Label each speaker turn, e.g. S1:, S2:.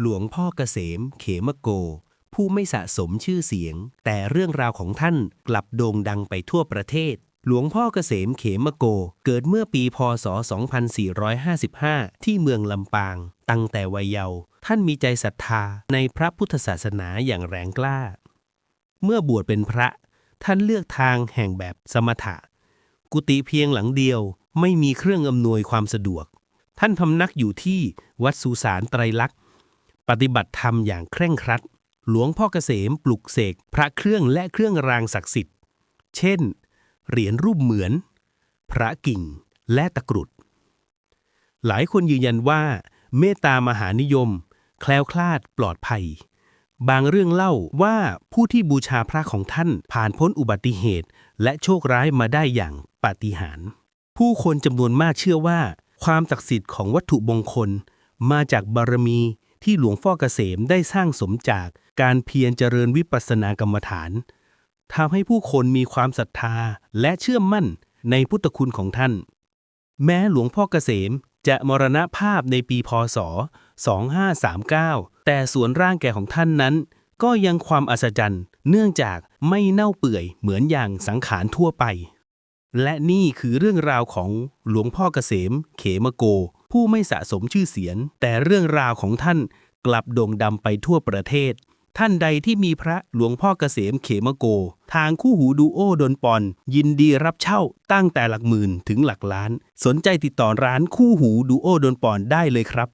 S1: หลวงพ่อเกษม เขมโก ผู้ไม่สะสมชื่อเสียง แต่เรื่องราวของท่านกลับโด่งดังไปทั่วประเทศ หลวงพ่อเกษมเขมโก เกิดเมื่อปีพศ 2455 ที่เมืองลำปาง ตั้งแต่วัยเยาว์ท่านมีใจศรัทธาในพระพุทธศาสนาอย่างแรงกล้า เมื่อบวชเป็นพระ ท่านเลือกทางแห่งแบบสมถะ กุฏิเพียงหลังเดียวไม่มีเครื่องอำนวยความสะดวก ท่านพำนักอยู่ที่วัดสุสานไตรลักษณ์ ปฏิบัติธรรมอย่างเคร่งครัด หลวงพ่อเกษมปลุกเสกพระเครื่องและเครื่องรางศักดิ์สิทธิ์ เช่น เหรียญรูปเหมือน พระกิ่งและตะกรุด หลายคนยืนยันว่า เมตตามหานิยม แคล้วคลาดปลอดภัย บางเรื่องเล่าว่าผู้ที่บูชาพระของท่านผ่านพ้นอุบัติเหตุ และโชคร้ายมาได้อย่างปาฏิหาริย์ผู้คนจำนวนมากเชื่อว่า ความศักดิ์สิทธิ์ของวัตถุมงคล มาจากบารมี ที่หลวงพ่อเกษมได้สร้างสมจากการเพียรเจริญวิปัสสนากรรมฐานทำให้ผู้คนมีความศรัทธาและเชื่อมั่นในพุทธคุณของท่าน แม้หลวงพ่อเกษมจะมรณภาพในปีพศ 2539 แต่ส่วนร่างแก่ของท่านนั้น ก็ยังความอัศจรรย์ เนื่องจากไม่เน่าเปื่อยเหมือนอย่างสังขารทั่วไป และนี่คือเรื่องราวของหลวงพ่อเกษม เขมโก ผู้ไม่สะสมชื่อเสียง แต่เรื่องราวของท่านกลับโด่งดังไปทั่วประเทศ ท่านใดที่มีพระหลวงพ่อเกษมเขมโก ทางคู่หูดูโอดนปอน ยินดีรับเช่าตั้งแต่หลักหมื่นถึงหลักล้าน สนใจติดต่อร้านคู่หูดูโอดนปอนได้เลยครับ